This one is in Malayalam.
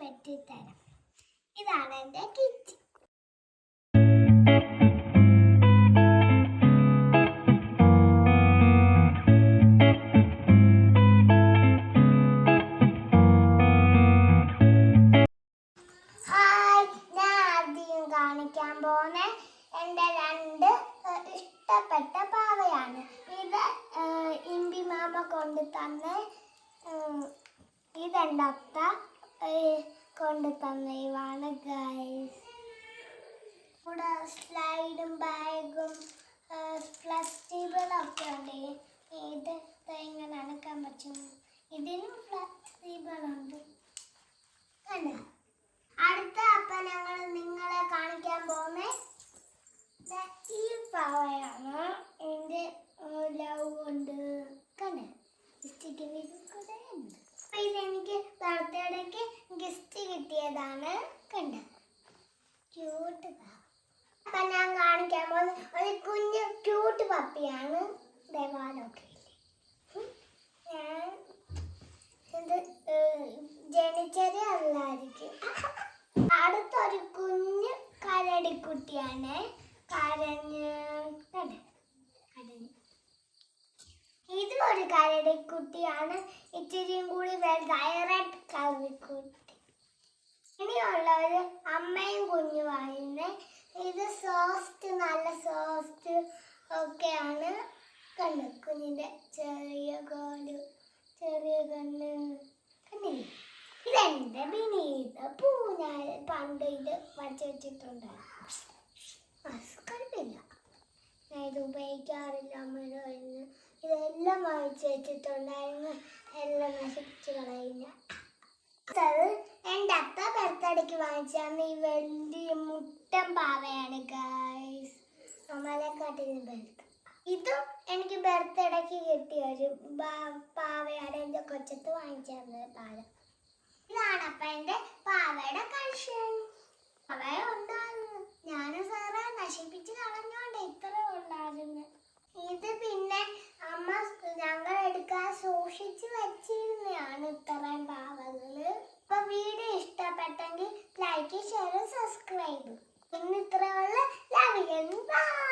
പറ്റിത്തരാം. ഇതാണ് എന്റെ കിച്ചൺ കാണിക്കാൻ എന്റെ രണ്ട് ഇഷ്ടപ്പെട്ട പാവയാണ്. ഇത് ഇമ്പി മാമ കൊണ്ട് തന്ന് ഇതെന്റെ കൊണ്ട് തന്ന ഇവാണ് ഗൈസ് ഇവിടെ സ്ലൈഡും ബാഗും ഫ്ലക്സിബിളൊക്കെ ഉണ്ട്. ഇത് എങ്ങനെ അനക്കാൻ പറ്റും ഇതിനും ഫ്ലെക്സിബിളുണ്ട് കണ്ടോ? അടുത്ത അപ്പം ഞങ്ങൾ നിങ്ങളെ കാണിക്കാൻ പോകുന്നത് ഈ പാവയാണ്. എന്റെ ലവ് ഉണ്ട്. കണ്ടേ? കൂടെ ഉണ്ട്. അപ്പൊ ഇതെനിക്ക് ബർത്ത്ഡേക്ക് ഗിഫ്റ്റ് കിട്ടിയതാണ്. കണ്ട? ക്യൂട്ട് അപ്പം ഞാൻ കാണിക്കാൻ പോകുന്നത് ഒരു കുഞ്ഞു ക്യൂട്ട് പപ്പിയാണ് ദേവാലൊക്കെ ഞാൻ ഇത് ജനിച്ചത് അല്ലായിരിക്കും. അടുത്തൊരു കുഞ്ഞ് കരടിക്കുട്ടിയാണ്. കരഞ്ഞ് കണ്ടോ? കരഞ്ഞ് ഇത് ഒരു കരടിക്കുട്ടിയാണ് ഇച്ചിരിയും കൂടി വലുതായ റെഡ് കരടിക്കുട്ടി ഇനിയുള്ളവര് അമ്മയും കുഞ്ഞുമായിരുന്നു ഇത് സോഫ്റ്റ് നല്ല സോഫ്റ്റ് ഒക്കെയാണ്. കണ്ണു കുഞ്ഞിന്റെ ചെറിയ കോൽ ചെറിയ കണ്ണ്. കണ്ണില്ലേ? ഇതെന്റെ വിനീത പൂ ഞാൻ പണ്ട് ഇത് വരച്ച് വെച്ചിട്ടുണ്ട്. കുഴപ്പമില്ല ഞാൻ ഇത് ഉപയോഗിക്കാറില്ല അമ്മ ഇതെല്ലാം വാങ്ങിച്ചു വെച്ചിട്ടുണ്ടായിരുന്നു. എല്ലാം നശിപ്പിച്ചു കളയില്ല അത് എന്റെ അത്ത ബർത്ത്ഡേക്ക് വാങ്ങിച്ചാണ് ഈ വലിയ മുട്ടൻ പാവയാണ് ഗായ്സ് അമലക്കാട്ടിന് ബർത്ത് ഇതും എനിക്ക് ബർത്ത്ഡേക്ക് കിട്ടിയ ഒരു പാവയാണ് എന്റെ കൊച്ചത്ത് വാങ്ങിച്ചു തന്നത് താരം ഇതാണ് അപ്പം എന്റെ പാവയുടെ കളക്ഷൻ ലൈക്ക് ഷെയർ സബ്സ്ക്രൈബ് ഇന്ന് ഇത്രയുള്ള ലവ് ബൈ